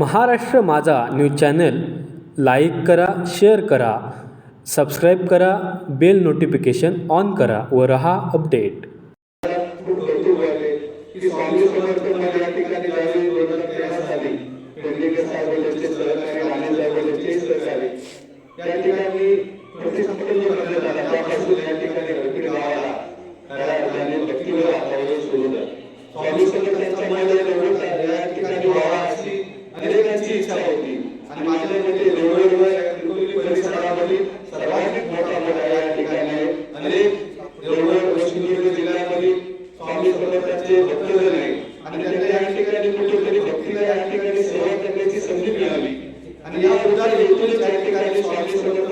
Maharashtra Majha news channel like करा share करा subscribe करा बेल नोटिफिकेशन ऑन करा व रहा अपडेट खूप कौतुक वाटले की स्वामी समर्थमध्ये या ठिकाणी ज्यावेळी दोन हजार तेरा साली पेडणेकर साहेब यांचे सहकारी राणे साहेब यांचे सहकारी या ठिकाणी प्रतिसंपन्न करण्यात आला त्यापासून या ठिकाणी रफी गावाला खऱ्या अर्थाने भक्तीवर आपल्याला सोडून द्या. स्वामी समर्थांच्या मनात एवढंच आहे, या ठिकाणी व्हावा अशी अनेकांची इच्छा होती. आणि माझ्या मते देवळवर हिंगोली परिसरामध्ये सर्वाधिक मोठा मोठा या ठिकाणी आहे. अनेक जिल्ह्यामध्ये स्वामी समर्थांचे आणि त्यांना या ठिकाणी कुठेतरी भक्तीला या ठिकाणी सेवा करण्याची संधी मिळाली. आणि या उदार हेतूनच या ठिकाणी स्वामी समर्थ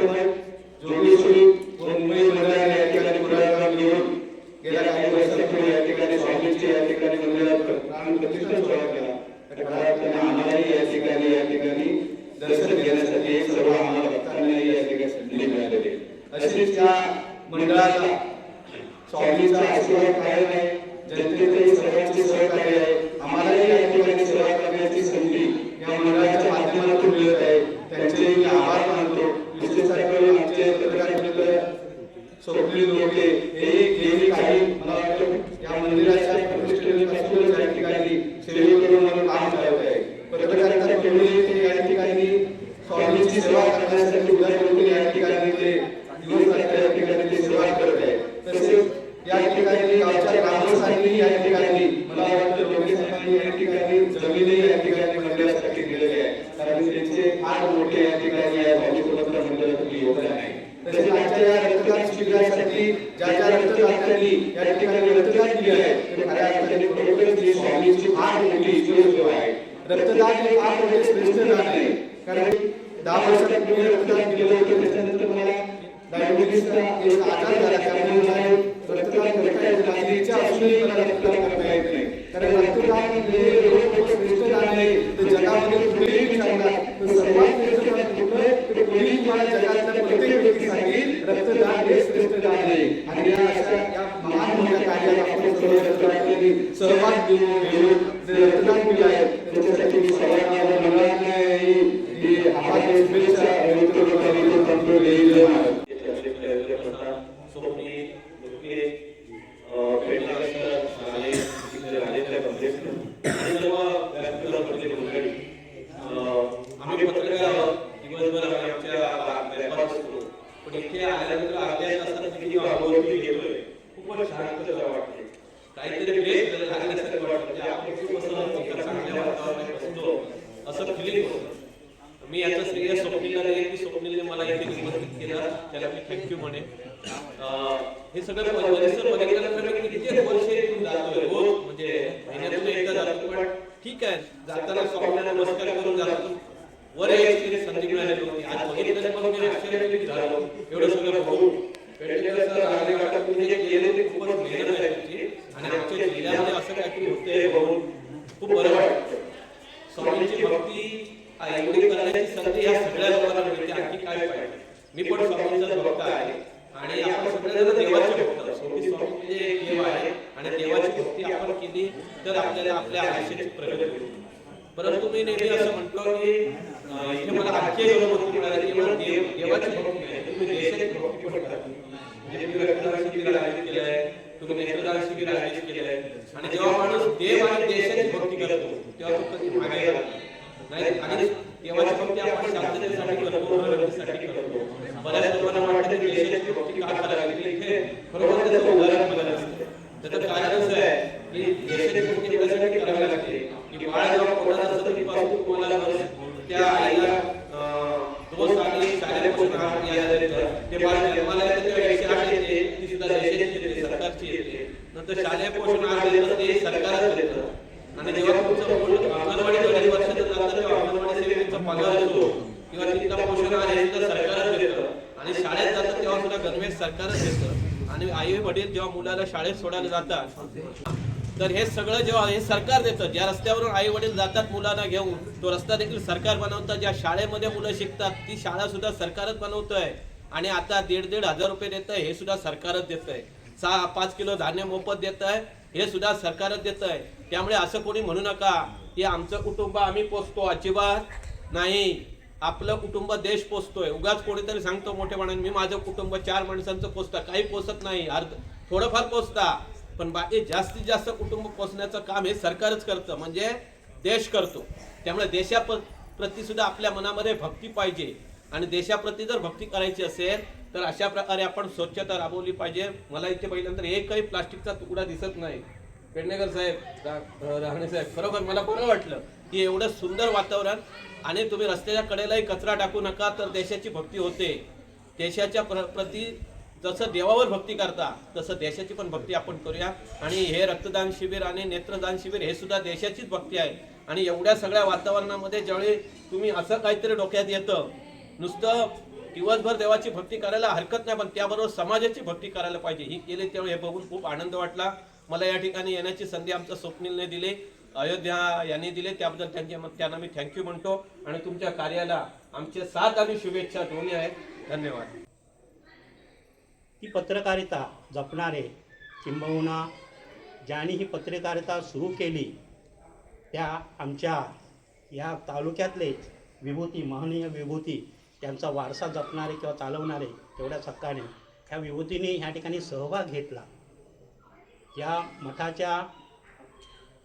जोगेश्वरी मुंबई या ठिकाणी पुढाकार घेऊन गेल्या काही वर्षांपूर्वी या ठिकाणी स्वामींची या ठिकाणी मंदिरात प्राण प्रतिष्ठा सोहळा केला. आम्हालाही या ठिकाणी या ठिकाणी दर्शन घेण्यासाठी एक सर्व आम्हाला भक्तांनाही या ठिकाणी संधी मिळालेली आहे. अशीच या मंडळाला स्वामींचा आशीर्वाद कायम आहे जनतेचंही सर्वांचे सहकार्य आहे आम्हालाही या ठिकाणी सेवा करण्याची संधी या मंडळाच्या माध्यमातून मिळत आहे त्यांचेही मी आभार मानतो विशेष करून आमचे पत्रकार मित्र स्वप्नील लोके हे गेली काही मला वाटतं या मंदिराच्या प्रतिष्ठेपासूनच या ठिकाणी सेवेकरू म्हणून काम करत आहे पत्रकारिता केवळ ते या ठिकाणी स्वामींची सेवा करण्यासाठी उद्या करून या ठिकाणी ते दिवस रात्र या ठिकाणी ते सेवा करत आहे तसेच या ठिकाणी गावच्या ग्रामस्थांनी या ठिकाणी मला वाटतं लोके साहेबांनी या ठिकाणी जमीनही या ठिकाणी मंदिरासाठी दिलेली आहे कारण त्यांचे फार मोठे या ठिकाणी या स्वामी समर्थ मंदिरासाठी योगदान आहे तसेच आजच्या या रक्तदान शिबिरासाठी ज्या ज्या रक्तदात्यांनी या ठिकाणी रक्तदान दिले आहे. ते खऱ्या अर्थाने खरोखरच स्वामींची फार मोठी आहे रक्तदान हे फार मोठे श्रेष्ठ दान आहे. कारण दहा वर्षापूर्वी रक्तदान केलं होतं त्याच्यानंतर मला डायबिटीसचा एक आजार झाला. त्यामुळे मला रक्तदान करता येत नाही. इच्छा असूनही मला रक्तदान करता येत नाही कारण रक्तदान हे एवढं मोठं श्रेष्ठ दान आहे तर जगामध्ये कुठेही विचारला तर सर्वात श्रेष्ठ दान कुठलं आहे? तर कोणीही तुम्हाला जगातल्या प्रत्येक व्यक्तीसाठी रक्तदान हे श्रेष्ठ दान आहे आणि या अशा या महान मोठ्या कार्यात आपण सर्व रक्तदात्यांनी सहभाग घेऊन घेऊन जे रक्तदान त्याच्यासाठी मी सर्वांना व्यक्त आणि तो तंत्र लिहिलेला आहे. आम्ही पत्रकार आहोत दिवसभर आम्ही आमच्या व्यापारात असतो पण इथे आल्यानंतर अर्ध्या तासात किती अनुभव घेतोय खूपच शांतता वाटते काहीतरी ब्रेक लागल्यासारखं वाटतं म्हणजे आपण खूप असं एका चांगल्या वातावरणात बसतो असं फिलिंग होतं मी याचं श्रेय स्वप्नीला देईन की स्वप्नीलने मला इथे निमंत्रित केलं त्याला म्हणे हे सगळं म्हणजे परिसर बघितल्यानंतर मी किती वर्षे जातोय हो. म्हणजे महिन्यातून एकदा जातो पण ठीक आहे. जाताना स्वप्नाला नमस्कार करून जातो. वर एक्सपिरियन्स संधी मिळाली होती आज बघितलं पण मी एक्सपिरियन्स झालो एवढं सगळं बघून. सर जे केले ते खूपच मेहनत आहे तुमची आणि आमच्या जिल्ह्यामध्ये असं काहीतरी होतंय हे बघून खूप बरं वाटतं. स्वामींची भक्ती एवढी करण्याची संधी या सगळ्या लोकांना मिळते. आणखी काय पाहिजे? मी पण स्वामींचा भक्त आहे. आणि आपण सगळेजण देवाचे भक्त. शेवटी स्वामी म्हणजे एक देव आहे आणि देवाची भक्ती आपण केली तर आपल्याला आपल्या आयुष्याची प्रगती होईल. परंतु मी नेहमी असं म्हणतो की इथे मला एक भक्ती मिळाली की मला देव देवाची भक्ती तर तुम्ही देशाची भक्ती पण म्हणजे मी रक्तदान शिबिर आयोजित केलं आहे तुम्ही नेत्रदान शिबिर आयोजित केलं आहे आणि जेव्हा माणूस देव आणि देशाची भक्ती करतो तेव्हा तो कधी मागे. नाही. आणि देवाची भक्ती आपण शांततेसाठी करतो प्रगतीसाठी करतो. बऱ्याच लोकांना वाटतं की देशाची भक्ती का करावी इथे खरोखर त्याचं उदाहरण मला असतं त्याचं कारण असं आहे की देशाची भक्ती त्यासाठी करावी लागते? की बाळ जेव्हा पोटात असतं तेव्हापासून तुम्हाला त्या आईला आहार ते बाळ जन्माला येतं तेव्हा एकशे आठ येते ती सुद्धा देशाची येते सरकारची येते. नंतर शालेय पोषण आहार देतं ते सरकारच देतं. आणि जेव्हा तुमचं पगार असतो. किंवा तिथला पोषण आहार सुद्धा सरकारच देतं. आणि शाळेत जातं तेव्हा सुद्धा गणवेश सरकारच देतं. आणि आई वडील जेव्हा मुलाला शाळेत सोडायला जातात तर हे सगळं जेव्हा हे सरकार देतं ज्या रस्त्यावरून आई वडील जातात मुलांना घेऊन तो रस्ता देखील सरकार बनवतं. ज्या शाळेमध्ये मुलं शिकतात ती शाळा सुद्धा सरकारच बनवतोय. आणि आता दीड दीड हजार रुपये देत आहे हे सुद्धा सरकारच देत आहे सहा पाच किलो धान्य मोफत देत आहे हे सुद्धा सरकारच देत आहे त्यामुळे असं कोणी म्हणू नका की आमचं कुटुंब आम्ही पोचतो अजिबात. नाही आपलं कुटुंब देश पोचतोय उगाच कोणीतरी सांगतो मोठेपणाने मी माझं कुटुंब चार माणसांचं पोचतं काही पोचत नाही. अर्ध थोडंफार पोचता पण बाकी जास्तीत जास्त कुटुंब पोचण्याचं काम हे सरकारच करतं म्हणजे देश करतो. त्यामुळे देशा प्रति सुद्धा आपल्या मनामध्ये भक्ती पाहिजे. आणि देशाप्रती जर भक्ती करायची असेल तर अशा प्रकारे आपण स्वच्छता राबवली पाहिजे. मला इथे पहिल्यांदा एकही प्लास्टिकचा तुकडा दिसत नाही. पेडणेकर साहेब राहणे साहेब खरोखर मला बरं वाटलं की एवढं सुंदर वातावरण आणि तुम्ही रस्त्याच्या कडेलाही कचरा टाकू नका तर देशाची भक्ती होते. देशाच्या प्र प्रती जसं देवावर भक्ती करता तसं देशाची पण भक्ती आपण करूया. आणि हे रक्तदान शिबिर आणि नेत्रदान शिबिर हे सुद्धा देशाचीच भक्ती आहे. आणि एवढ्या सगळ्या वातावरणामध्ये ज्यावेळी तुम्ही असं काहीतरी डोक्यात येतं नुसतं दिवसभर देवाची भक्ती करायला हरकत नाही पण त्याबरोबर समाजाची भक्ती करायला पाहिजे. ही केली त्यावेळी हे बघून खूप आनंद वाटला. मला या ठिकाणी येण्याची संधी आमच्या स्वप्नीलने दिली अयोध्या यांनी दिले. त्याबद्दल त्यांचे त्यांना मी थँक्यू म्हणतो. आणि तुमच्या कार्याला आमचे साथ आणि शुभेच्छा दोन्ही आहेत. धन्यवाद. ती पत्रकारिता जपणारे किंबहुना ज्यांनी ही पत्रकारिता सुरू केली त्या आमच्या या तालुक्यातलेच विभूती महनीय विभूती त्यांचा वारसा जपणारे किंवा चालवणारे तेवढ्याच हक्काने ह्या विभूतीने ह्या ठिकाणी सहभाग घेतला. या मठाच्या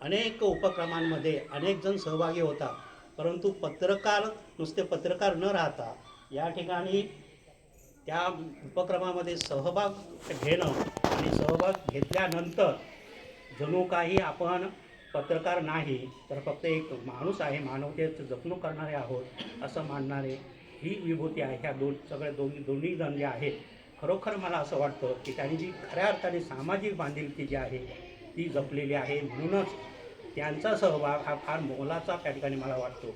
अनेक उपक्रमांमध्ये अनेक जण सहभागी होतात. परंतु पत्रकार नुसते पत्रकार न राहता या ठिकाणी त्या उपक्रमामध्ये सहभाग घेणं आणि सहभाग घेतल्यानंतर जणू काही आपण पत्रकार नाही तर फक्त एक माणूस आहे मानवतेचं जपणूक करणारे आहोत असं मानणारे ही विभूती आहे. ह्या दोन सगळे दोन्ही दोन्ही जण जे आहेत खरोखर मला असं वाटतं की त्यांनी जी खऱ्या अर्थाने सामाजिक बांधिलकी जी आहे ती जपलेली आहे. म्हणूनच त्यांचा सहभाग हा फार मोलाचा त्या ठिकाणी मला वाटतो.